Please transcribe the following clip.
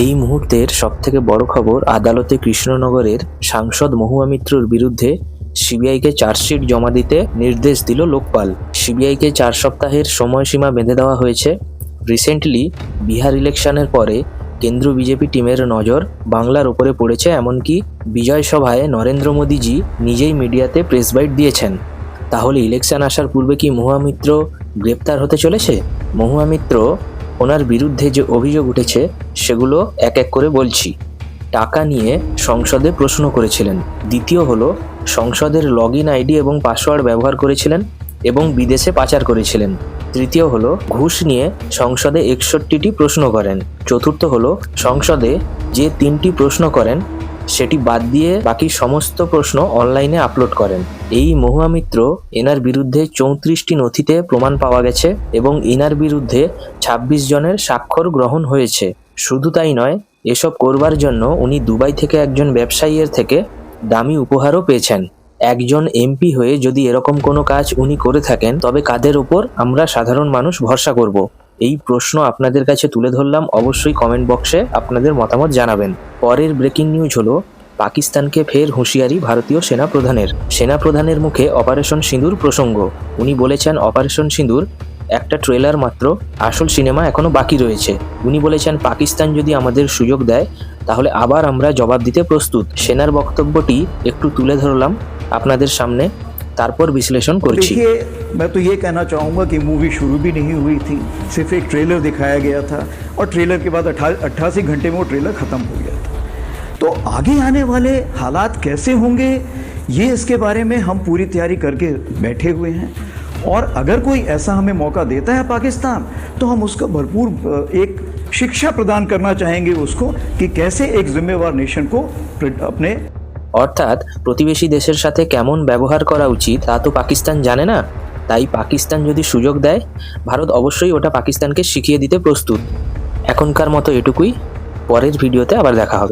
এই মুহূর্তের সবথেকে বড় খবর আদালতে কৃষ্ণনগরের সাংসদ মহুয়া মিত্রর বিরুদ্ধে সিবিআইকে চার্জশিট জমা দিতে নির্দেশ দিল লোকপাল। সিবিআইকে চার সপ্তাহের সময়সীমা বেঁধে দেওয়া হয়েছে। রিসেন্টলি বিহার ইলেকশনের পরে কেন্দ্র বিজেপি টিমের নজর বাংলার ওপরে পড়েছে, এমনকি বিজয় সভায় নরেন্দ্র মোদীজি নিজেই মিডিয়াতে প্রেস বাইট দিয়েছেন। তাহলে ইলেকশন আসার পূর্বে কি মহুয়া মিত্র গ্রেপ্তার হতে চলেছে? মহুয়া মিত্র ওনার বিরুদ্ধে যে অভিযোগ উঠেছে সেগুলো এক এক করে বলছি। টাকা নিয়ে সংসদে প্রশ্ন করেছিলেন। দ্বিতীয় হলো, সংসদের লগ ইন আইডি এবং পাসওয়ার্ড ব্যবহার করেছিলেন এবং বিদেশে পাচার করেছিলেন। তৃতীয় হলো, ঘুষ নিয়ে সংসদে একষট্টিটি প্রশ্ন করেন। চতুর্থ হলো, সংসদে যে তিনটি প্রশ্ন করেন, সেটি বাদ দিয়ে বাকি সমস্ত প্রশ্ন অনলাইনে আপলোড করেন। এই মহুয়া মিত্র এনার বিরুদ্ধে চৌত্রিশটি নথিতে প্রমাণ পাওয়া গেছে এবং এনার বিরুদ্ধে ছাব্বিশ জনের স্বাক্ষর গ্রহণ হয়েছে। শুধু তাই নয়, এসব করবার জন্য উনি দুবাই থেকে একজন ব্যবসায়ীর থেকে দামি উপহারও পেয়েছেন। একজন এমপি হয়ে যদি এরকম কোনো কাজ উনি করে থাকেন, তবে কাদের ওপর আমরা সাধারণ মানুষ ভরসা করব? এই প্রশ্ন আপনাদের কাছে তুলে ধরলাম, অবশ্যই কমেন্ট বক্সে আপনাদের মতামত জানাবেন। পরের ব্রেকিং নিউজ হলো, পাকিস্তানকে ফের হুঁশিয়ারি ভারতীয় সেনা প্রধানের সেনা প্রধানের মুখে অপারেশন সিঁদুর প্রসঙ্গ। উনি বলেছেন অপারেশন সিঁদুর একটা ট্রেলার মাত্র আসল সিনেমা এখনো বাকি রয়েছে উনি বলেছেন পাকিস্তান যদি আমাদের সুযোগ দেয় তাহলে আবার আমরা জবাব দিতে প্রস্তুত সেনার বক্তব্যটি একটু তুলে ধরলাম আপনাদের সামনে তারপর বিশ্লেষণ করছি देखिए मैं तो ये कहना चाहूँगा कि मूवी शुरू भी नहीं हुई थी सिर्फ एक ट्रेलर दिखाया गया था और ट्रेलर के बाद अट्ठासी घंटे में वो ट्रेलर ख़त्म हो गया था तो आगे आने वाले हालात कैसे होंगे ये इसके बारे में हम पूरी तैयारी करके बैठे हुए हैं और अगर कोई ऐसा हमें मौका देता है पाकिस्तान तो हम उसका भरपूर अ, एक शिक्षा प्रदान करना चाहेंगे उसको कि कैसे एक जिम्मेवार नेशन को प्र- अपने অর্থাৎ প্রতিবেশী দেশের সাথে কেমন ব্যবহার করা উচিত তা তো পাকিস্তান জানে না তাই পাকিস্তান যদি সুযোগ দেয় ভারত অবশ্যই ওটা পাকিস্তানকে শিখিয়ে দিতে প্রস্তুত এখনকার মতো এটুকুই পরের ভিডিওতে আবার দেখা হবে